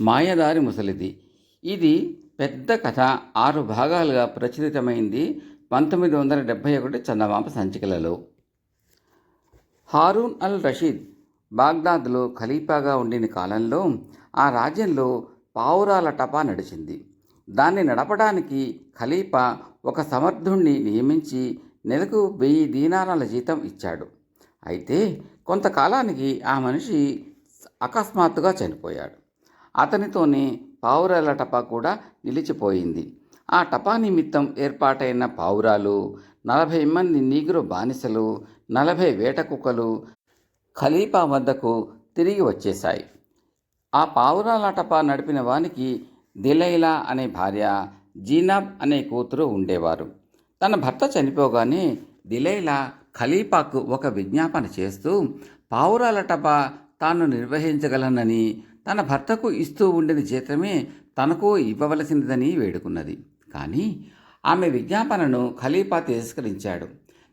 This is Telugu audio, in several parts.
మాయదారి ముసలిది. ఇది పెద్ద కథ. ఆరు భాగాలుగా ప్రచురితమైంది పంతొమ్మిది వందల డెబ్భై ఒకటి చందమామ సంచికలలో. హారూన్ అల్ రషీద్ బాగ్దాద్లో ఖలీఫాగా ఉండిన కాలంలో ఆ రాజ్యంలో పావురాల టపా నడిచింది. దాన్ని నడపడానికి ఖలీఫా ఒక సమర్థుణ్ణి నియమించి నెలకు వెయ్యి దీనారాల జీతం ఇచ్చాడు. అయితే కొంతకాలానికి ఆ మనిషి అకస్మాత్తుగా చనిపోయాడు. అతనితోనే పావురాల టపా కూడా నిలిచిపోయింది. ఆ టపా నిమిత్తం ఏర్పాటైన పావురాలు నలభై మంది నీగురు బానిసలు నలభై వేట కుక్కలు ఖలీఫా వద్దకు తిరిగి వచ్చేశాయి. ఆ పావురాల టపా నడిపిన వానికి దిలైలా అనే భార్య జీనాబ్ అనే కూతురు ఉండేవారు. తన భర్త చనిపోగానే దిలైలా ఖలీఫాకు ఒక విజ్ఞాపన చేస్తూ పావురాల టపా తాను నిర్వహించగలనని తన భర్తకు ఇస్తూ ఉండిన జీతమే తనకు ఇవ్వవలసినదని వేడుకున్నది. కానీ ఆమె విజ్ఞాపనను ఖలీఫా తిరస్కరించాడు.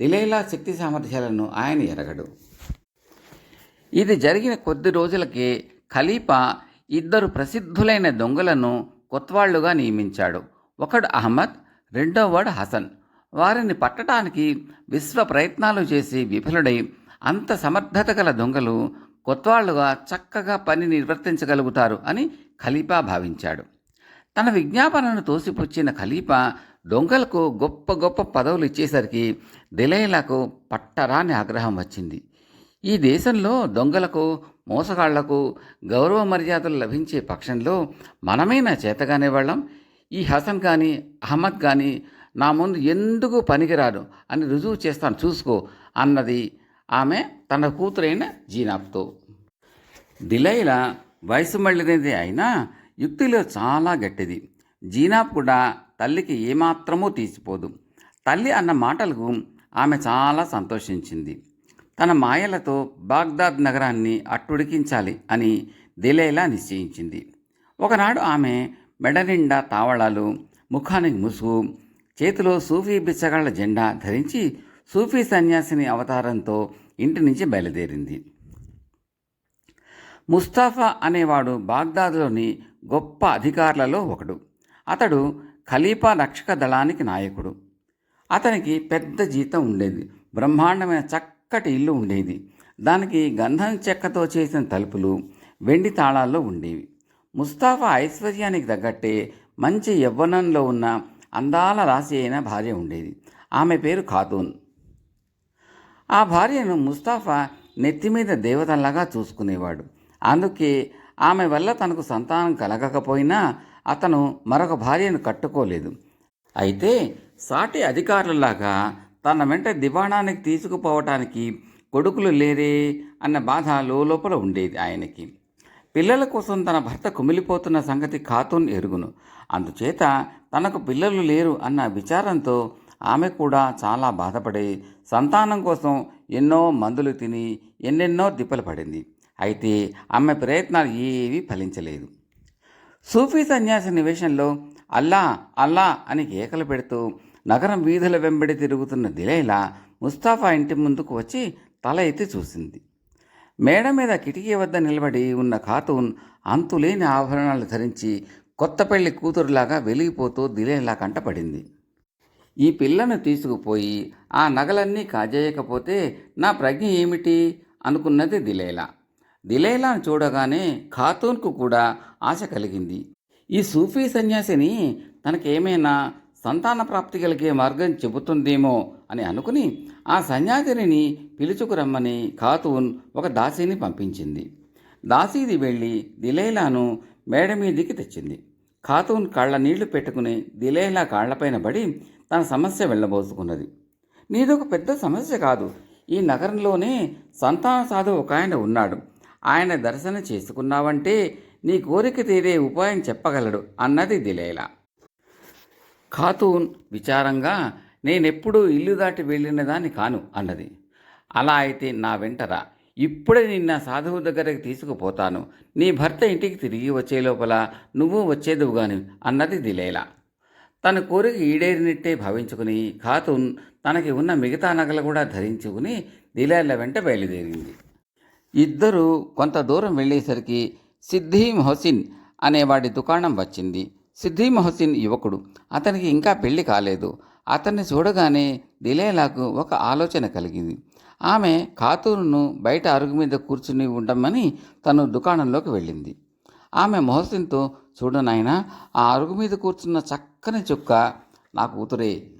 దిలైలా శక్తి సామర్థ్యాలను ఆయన ఎరగడు. ఇది జరిగిన కొద్ది రోజులకే ఖలీఫా ఇద్దరు ప్రసిద్ధులైన దొంగలను కొత్వాళ్ళుగా నియమించాడు. ఒకడు అహ్మద్ రెండోవాడు హసన్. వారిని పట్టడానికి విశ్వ ప్రయత్నాలు చేసి విఫలుడై అంత సమర్థత గల దొంగలు కొత్తవాళ్ళుగా చక్కగా పని నిర్వర్తించగలుగుతారు అని ఖలీఫా భావించాడు. తన విజ్ఞాపనను తోసిపుచ్చిన ఖలీఫా దొంగలకు గొప్ప గొప్ప పదవులు ఇచ్చేసరికి దిలైలాకు పట్టరాని ఆగ్రహం వచ్చింది. ఈ దేశంలో దొంగలకు మోసగాళ్ళకు గౌరవ మర్యాదలు లభించే పక్షంలో మనమైనా చేతగానే వాళ్ళం? ఈ హసన్ కానీ అహ్మద్ కానీ నా ముందు ఎందుకు పనికిరాడు అని రుజువు చేస్తాను చూసుకో అన్నది ఆమె తన కూతురైన జీనాబ్తో దిలైలా వయసు మళ్ళినది అయినా యుక్తిలో చాలా గట్టిది. జీనాబ్ కూడా తల్లికి ఏమాత్రమూ తీసిపోదు. తల్లి అన్న మాటలకు ఆమె చాలా సంతోషించింది. తన మాయలతో బాగ్దాద్ నగరాన్ని అట్టుడికించాలి అని దిలైలా నిశ్చయించింది. ఒకనాడు ఆమె మెడ నిండా తావళాలు ముఖానికి ముసుగు చేతిలో సూఫీ బిచ్చగాళ్ళ జెండా ధరించి సూఫీ సన్యాసిని అవతారంతో ఇంటి నుంచి బయలుదేరింది. ముస్తాఫా అనేవాడు బాగ్దాద్లోని గొప్ప అధికారులలో ఒకడు. అతడు ఖలీఫా రక్షక దళానికి నాయకుడు. అతనికి పెద్ద జీతం ఉండేది. బ్రహ్మాండమైన చక్కటి ఇల్లు ఉండేది. దానికి గంధం చెక్కతో చేసిన తలుపులు వెండి తాళాల్లో ఉండేవి. ముస్తాఫా ఐశ్వర్యానికి తగ్గట్టే మంచి యవ్వనంలో ఉన్న అందాల రాశి అయిన భార్య ఉండేది. ఆమె పేరు ఖాతూన్. ఆ భార్యను ముస్తాఫా నెత్తి మీద దేవతల్లాగా చూసుకునేవాడు. అందుకే ఆమె వల్ల తనకు సంతానం కలగకపోయినా అతను మరొక భార్యను కట్టుకోలేదు. అయితే సాటి అధికారులలాగా తన వెంట దివాణానికి తీసుకుపోవటానికి కొడుకులు లేరే అన్న బాధ లోపల ఉండేది ఆయనకి. పిల్లల కోసం తన భర్త కుమిలిపోతున్న సంగతి ఖాతూన్ ఎరుగును. అందుచేత తనకు పిల్లలు లేరు అన్న విచారంతో ఆమె కూడా చాలా బాధపడి సంతానం కోసం ఎన్నో మందులు తిని ఎన్నెన్నో దిప్పలు పడింది. అయితే ఆమె ప్రయత్నాలు ఏవీ ఫలించలేదు. సూఫీ సన్యాసి నివేశంలో అల్లా అల్లా అని కేకలు పెడుతూ నగరం వీధుల వెంబడి తిరుగుతున్న దిలైలా ముస్తాఫా ఇంటి ముందుకు వచ్చి తల ఎత్తి చూసింది. మేడ మీద కిటికీ వద్ద నిలబడి ఉన్న ఖాతూన్ అంతులేని ఆభరణాలు ధరించి కొత్త పెళ్ళి కూతురులాగా వెలిగిపోతూ దిలేలా కంటపడింది. ఈ పిల్లను తీసుకుపోయి ఆ నగలన్నీ కాజేయకపోతే నా ప్రజ్ఞ ఏమిటి? అనుకున్నది దిలేలా. దిలేలాను చూడగానే ఖాతూన్కు కూడా ఆశ కలిగింది. ఈ సూఫీ సన్యాసిని తనకేమైనా సంతాన ప్రాప్తి కలిగే మార్గం చెబుతుందేమో అని అనుకుని ఆ సన్యాసిని పిలుచుకురమ్మని ఖాతూన్ ఒక దాసీని పంపించింది. దాసీది వెళ్ళి దిలేలాను మేడ మీదికి తెచ్చింది. ఖాతూన్ కాళ్ళ నీళ్ళు పెట్టుకుని దిలేలా కాళ్ళపైన పడి తన సమస్య వెళ్ళబోసుకున్నది. నీదొక పెద్ద సమస్య కాదు. ఈ నగరంలోనే సంతాన సాధు ఒక ఆయన ఉన్నాడు. ఆయన దర్శనం చేసుకున్నావంటే నీ కోరిక తీరే ఉపాయం చెప్పగలడు అన్నది దిలేలా. ఖాతూన్ విచారంగా నేనెప్పుడూ ఇల్లు దాటి వెళ్ళిన దాన్ని కాను అన్నది. అలా అయితే నా వెంటరా ఇప్పుడే నిన్న సాధువు దగ్గరికి తీసుకుపోతాను. నీ భర్త ఇంటికి తిరిగి వచ్చే లోపల నువ్వు వచ్చేదువుగాని అన్నది దిలేలా. తన కోరిక ఈడేరినట్టే భావించుకుని ఖాతున్ తనకి ఉన్న మిగతా నగలు కూడా ధరించుకుని దిలేల వెంట బయలుదేరింది. ఇద్దరు కొంత దూరం వెళ్ళేసరికి సిద్ధి మొహసిన్ అనేవాడి దుకాణం వచ్చింది. సిద్ధి మొహసిన్ యువకుడు. అతనికి ఇంకా పెళ్ళి కాలేదు. అతన్ని చూడగానే దిలేలాకు ఒక ఆలోచన కలిగింది. ఆమె ఖాతూరును బయట అరుగు మీద కూర్చుని ఉండమని తను దుకాణంలోకి వెళ్ళింది. ఆమె మొహసిన్తో చూడు ఆ అరుగు మీద కూర్చున్న చక్క చక్కని చుక్క నా కూతురే.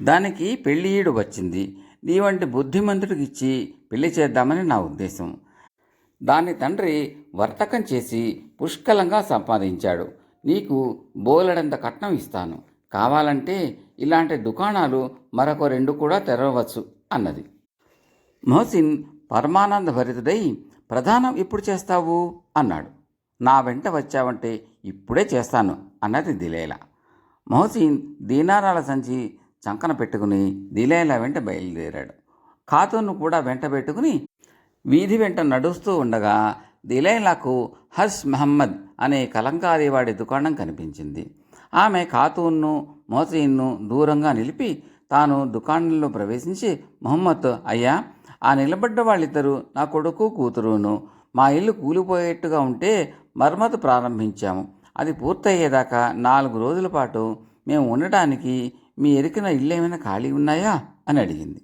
దానికి పెళ్ళియీడు వచ్చింది. నీ వంటి బుద్ధిమంతుడికి ఇచ్చి పెళ్ళి చేద్దామని నా ఉద్దేశం. దాని తండ్రి వర్తకం చేసి పుష్కలంగా సంపాదించాడు. నీకు బోలెడంత కట్నం ఇస్తాను. కావాలంటే ఇలాంటి దుకాణాలు మరొక రెండు కూడా తెరవచ్చు అన్నది. మోసిన్ పరమానంద భరితుడై ప్రధానం ఎప్పుడు చేస్తావు? అన్నాడు. నా వెంట వచ్చావంటే ఇప్పుడే చేస్తాను అన్నది దిలేలా. మొహసీన్ దీనారాల సంచి చంకన పెట్టుకుని దిలేల వెంట బయలుదేరాడు. ఖాతూన్ను కూడా వెంట పెట్టుకుని వీధి వెంట నడుస్తూ ఉండగా దిలైలాకు హస్ మహమ్మద్ అనే కలంకారీవాడి దుకాణం కనిపించింది. ఆమె ఖాతూన్ను మోసీన్ను దూరంగా నిలిపి తాను దుకాణంలో ప్రవేశించి మొహమ్మద్ అయ్యా ఆ నిలబడ్డ వాళ్ళిద్దరూ నా కొడుకు కూతురును మా ఇల్లు కూలిపోయేట్టుగా ఉంటే మరమ్మతు ప్రారంభించాము. అది పూర్తయ్యేదాకా నాలుగు రోజుల పాటు మేము ఉండటానికి మీ ఎరికిన ఇల్లు ఏమైనా ఖాళీ ఉన్నాయా? అని అడిగింది.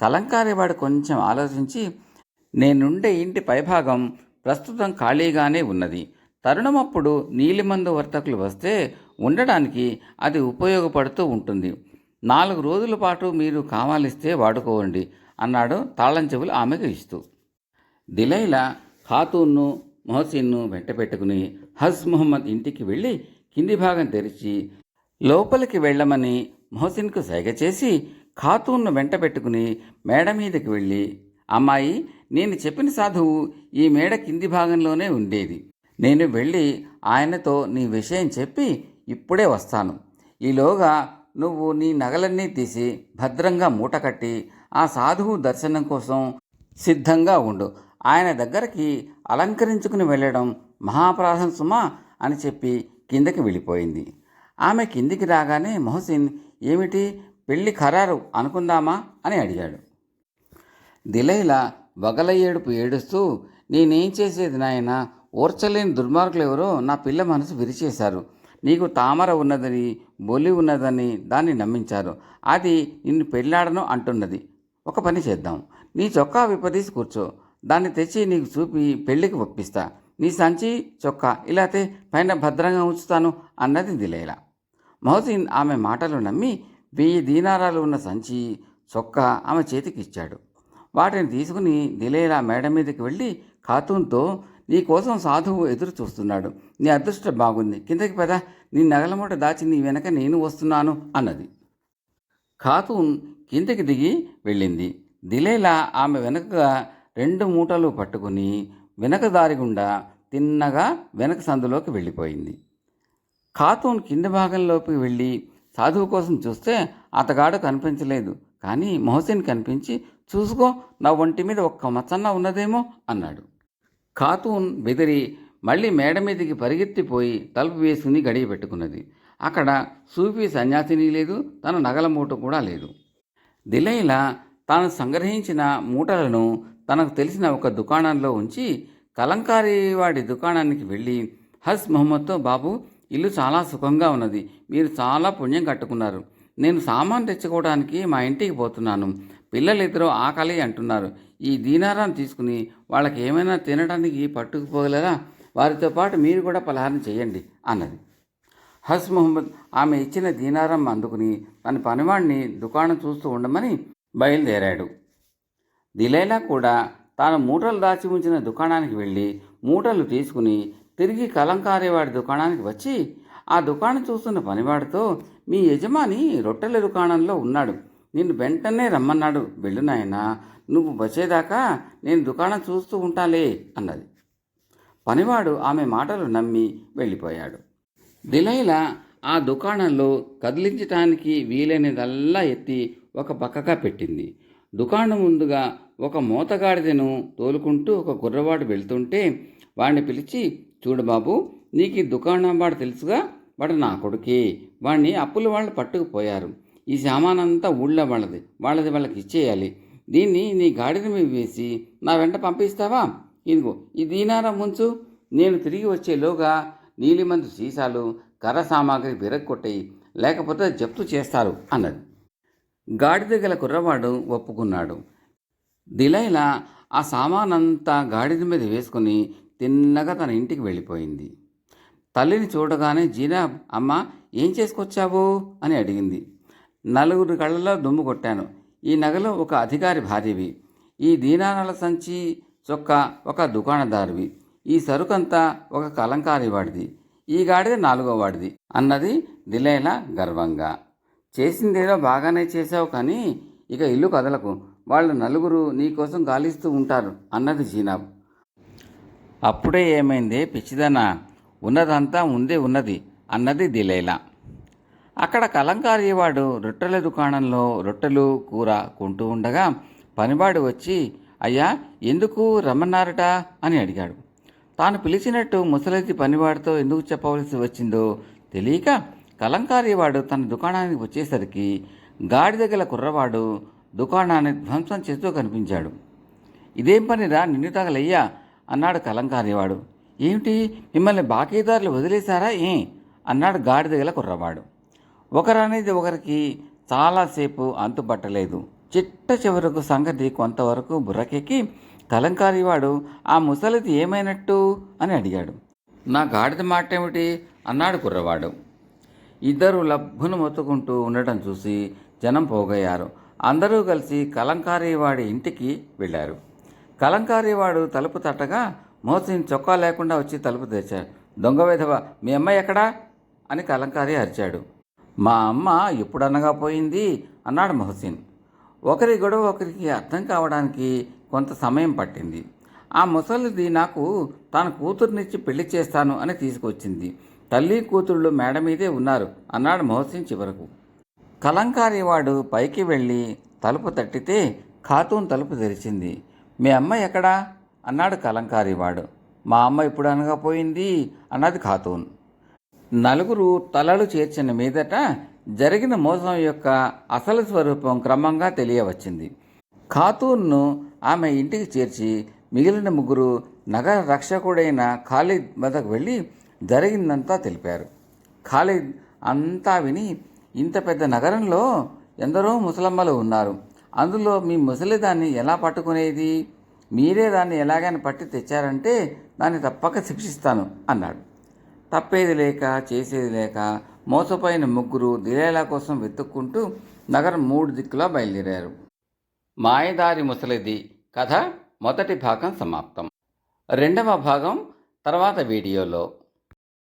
కలంకారీవాడు కొంచెం ఆలోచించి నేనుండే ఇంటి పైభాగం ప్రస్తుతం ఖాళీగానే ఉన్నది. తరుణమప్పుడు నీలిమందు వర్తకులు వస్తే ఉండడానికి అది ఉపయోగపడుతూ ఉంటుంది. నాలుగు రోజుల పాటు మీరు కావాలిస్తే వాడుకోండి అన్నాడు తాళం చెవులు ఆమెకు ఇస్తూ. దిలైలా ఖాతూన్ను మొహసిన్ను వెంట పెట్టుకుని హజ్ ముహమ్మద్ ఇంటికి వెళ్ళి కింది భాగం తెరిచి లోపలికి వెళ్ళమని మొహసిన్కు సైగ చేసి ఖాతూన్ను వెంట పెట్టుకుని మేడ మీదకి వెళ్ళి అమ్మాయి నేను చెప్పిన సాధువు ఈ మేడ కింది భాగంలోనే ఉండేది. నేను వెళ్ళి ఆయనతో నీ విషయం చెప్పి ఇప్పుడే వస్తాను. ఈలోగా నువ్వు నీ నగలన్నీ తీసి భద్రంగా మూట కట్టి ఆ సాధువు దర్శనం కోసం సిద్ధంగా ఉండు. ఆయన దగ్గరికి అలంకరించుకుని వెళ్ళడం మహాప్రాధం సుమా అని చెప్పి కిందకి వెళ్ళిపోయింది. ఆమె కిందికి రాగానే మొహసిన్ ఏమిటి? పెళ్ళి ఖరారు అనుకుందామా? అని అడిగాడు. దిలైలా వగల ఏడుపు ఏడుస్తూ నేనేం చేసేది నాయన? ఓర్చలేని దుర్మార్గులు ఎవరో నా పిల్ల మనసు విరిచేశారు. నీకు తామర ఉన్నదని బొలి ఉన్నదని దాన్ని నమ్మించారు. అది నిన్ను పెళ్ళాడను అంటున్నది. ఒక పని చేద్దాం. నీ చొక్కా విపదీసి కూర్చో. దాన్ని తెచ్చి నీకు చూపి పెళ్ళికి ఒప్పిస్తా. నీ సంచి చొక్కా ఇలాతే పైన భద్రంగా ఉంచుతాను అన్నది దిలేలా మహసిన్ ఆమె మాటలు నమ్మి వెయ్యి దీనారాలు ఉన్న సంచి చొక్కా ఆమె చేతికి ఇచ్చాడు వాటిని తీసుకుని దిలేలా మేడ మీదకి వెళ్ళి ఖాతూన్తో నీ కోసం సాధువు ఎదురు చూస్తున్నాడు. నీ అదృష్టం బాగుంది. కిందకి పద. నీ నగలమూట దాచి నీ వెనక నేను వస్తున్నాను అన్నది. ఖాతూన్ కిందకి దిగి వెళ్ళింది. దిలేలా ఆమె వెనకగా రెండు మూటలు పట్టుకుని వెనక దారి గుండా తిన్నగా వెనక సందులోకి వెళ్ళిపోయింది. ఖాతూన్ కింది భాగంలోకి వెళ్ళి సాధువు కోసం చూస్తే అతగాడు కనిపించలేదు. కానీ మొహసిన్ కనిపించి చూసుకో నా ఒంటి మీద ఒక్క మచ్చన్న ఉన్నదేమో అన్నాడు. ఖాతూన్ బెదిరి మళ్ళీ మేడ మీదకి పరిగెత్తిపోయి తలుపు వేసుకుని గడియ పెట్టుకున్నది. అక్కడ సూఫీ సన్యాసిని లేదు తన నగల మూట కూడా లేదు. దిలైలా తాను సంగ్రహించిన మూటలను తనకు తెలిసిన ఒక దుకాణంలో ఉంచి కలంకారీ వాడి దుకాణానికి వెళ్ళి హస్ మొహమ్మద్తో బాబు ఇల్లు చాలా సుఖంగా ఉన్నది. మీరు చాలా పుణ్యం కట్టుకున్నారు. నేను సామాన్ తెచ్చుకోవడానికి మా ఇంటికి పోతున్నాను. పిల్లలిద్దరూ ఆకలి అంటున్నారు. ఈ దీనారాన్ని తీసుకుని వాళ్ళకి ఏమైనా తినడానికి పట్టుకుపోగలరా? వారితో పాటు మీరు కూడా పలహారం చేయండి అన్నది. హస్ మొహమ్మద్ ఆమె ఇచ్చిన దీనారం అందుకుని తన పనివాణ్ణి దుకాణం చూస్తూ ఉండమని బయలుదేరాడు. దిలైలా కూడా తాను మూటలు దాచి ఉంచిన దుకాణానికి వెళ్ళి మూటలు తీసుకుని తిరిగి కలంకారీవాడి దుకాణానికి వచ్చి ఆ దుకాణం చూస్తున్న పనివాడితో మీ యజమాని రొట్టెల దుకాణంలో ఉన్నాడు. నిన్ను వెంటనే రమ్మన్నాడు. వెళ్ళు నాయనా. నువ్వు వచ్చేదాకా నేను దుకాణం చూస్తూ ఉంటాలే అన్నది. పనివాడు ఆమె మాటలు నమ్మి వెళ్ళిపోయాడు. దిలైలా ఆ దుకాణంలో కదిలించటానికి వీలైనదల్లా ఎత్తి ఒక పక్కగా పెట్టింది. దుకాణం ముందుగా ఒక మూతగాడిదను తోలుకుంటూ ఒక గుర్రవాడు వెళ్తుంటే వాడిని పిలిచి చూడు బాబు నీకు ఈ దుకాణం వాడు తెలుసుగా వాడు నా కొడుకే. వాడిని అప్పుల వాళ్ళు పట్టుకుపోయారు. ఈ సామానంతా ఊళ్ళో వాళ్ళది. వాళ్ళది వాళ్ళకి ఇచ్చేయాలి. దీన్ని నీ గాడిద మీద వేసి నా వెంట పంపిస్తావా? ఇదిగో ఈ దీనారం ముంచు. నేను తిరిగి వచ్చేలోగా నీలిమందు సీసాలు కర్ర సామాగ్రి విరగొట్టి లేకపోతే జప్తు చేస్తారు అన్నది గాడిద గల కుర్రవాడు ఒప్పుకున్నాడు. దిలైలా ఆ సామానంతా గాడిద మీద వేసుకుని తిన్నగా తన ఇంటికి వెళ్ళిపోయింది. తల్లిని చూడగానే జీనాబ్ అమ్మ ఏం చేసుకొచ్చావు? అని అడిగింది. నలుగురు కళ్ళలో దుమ్ము కొట్టాను. ఈ నగలు ఒక అధికారి భార్యవి. ఈ దీనారాల సంచి చొక్క ఒక దుకాణదారువి. ఈ సరుకంతా ఒక కలంకారి వాడిది. ఈ గాడిద నాలుగో వాడిది అన్నది దిలైలా గర్వంగా. చేసిందేదో బాగానే చేసావు కానీ ఇక ఇల్లు కదలకు. వాళ్ళు నలుగురు నీకోసం గాలిస్తూ ఉంటారు అన్నది జీనాబ్. అప్పుడే ఏమైందే పిచ్చిదనా? ఉన్నదంతా ముందే ఉన్నది అన్నది దిలైలా. అక్కడ కలంకారీవాడు రొట్టెల దుకాణంలో రొట్టెలు కూర కొంటూ ఉండగా పనివాడు వచ్చి అయ్యా ఎందుకు రమ్మన్నారట? అని అడిగాడు. తాను పిలిచినట్టు ముసలిది పనివాడితో ఎందుకు చెప్పవలసి వచ్చిందో తెలియక కలంకారీవాడు తన దుకాణానికి వచ్చేసరికి గాడిద గల కుర్రవాడు దుకాణాన్ని ధ్వంసం చేస్తూ కనిపించాడు. ఇదేం పనిరా నిన్ను తగలయ్యా అన్నాడు కలంకారీవాడు. ఏమిటి మిమ్మల్ని బాకీదారులు వదిలేశారా ఏ? అన్నాడు గాడిద గల కుర్రవాడు. ఒకరనేది ఒకరికి చాలాసేపు అంతుపట్టలేదు. చిట్ట చివరకు సంగతి కొంతవరకు బుర్రకెక్కి కలంకారీవాడు ఆ ముసలిది ఏమైనట్టు? అని అడిగాడు. నా గాడిద మాట ఏమిటి అన్నాడు కుర్రవాడు. ఇద్దరు లబ్బును మొత్తుకుంటూ ఉండటం చూసి జనం పోగయ్యారు. అందరూ కలిసి కలంకారీవాడి ఇంటికి వెళ్ళారు. కలంకారీవాడు తలుపు తట్టగా మోసిన్ చొక్కా లేకుండా వచ్చి తలుపు తెచ్చాడు దొంగ విధవ మీ అమ్మాయి ఎక్కడా? అని కలంకారీ అరిచాడు. మా అమ్మ ఎప్పుడనగా పోయింది? అన్నాడు మొహసిన్ ఒకరి గొడవ ఒకరికి అర్థం కావడానికి కొంత సమయం పట్టింది. ఆ ముసలిది నాకు తాను కూతుర్నిచ్చి పెళ్ళి చేస్తాను అని తీసుకొచ్చింది. తల్లి కూతుళ్ళు మేడ మీదే ఉన్నారు అన్నాడు మొహసిన్ చివరకు. కలంకారీవాడు పైకి వెళ్ళి తలుపు తట్టితే ఖాతూన్ తలుపు తెరిచింది. మీ అమ్మ ఎక్కడా? అన్నాడు కలంకారీవాడు. మా అమ్మ ఇప్పుడు అనగా పోయింది అన్నది ఖాతూన్. నలుగురు తలలు చేర్చిన మీదట జరిగిన మోసం యొక్క అసలు స్వరూపం క్రమంగా తెలియవచ్చింది. ఖాతూన్ను ఆమె ఇంటికి చేర్చి మిగిలిన ముగ్గురు నగర రక్షకుడైన ఖాలిద్ వద్దకు వెళ్ళి జరిగిందంతా తెలిపారు. ఖాలిద్ అంతా విని ఇంత పెద్ద నగరంలో ఎందరో ముసలమ్మలు ఉన్నారు. అందులో మీ ముసలిదాన్ని ఎలా పట్టుకునేది? మీరే దాన్ని ఎలాగైనా పట్టి తెచ్చారంటే దాన్ని తప్పక శిక్షిస్తాను అన్నాడు. తప్పేది లేక చేసేది లేక మోసపోయిన ముగ్గురు దిలేలా కోసం వెతుక్కుంటూ నగరం మూడు దిక్కులా బయలుదేరారు. మాయదారి ముసలిది కథ మొదటి భాగం సమాప్తం. రెండవ భాగం తర్వాత వీడియోలో.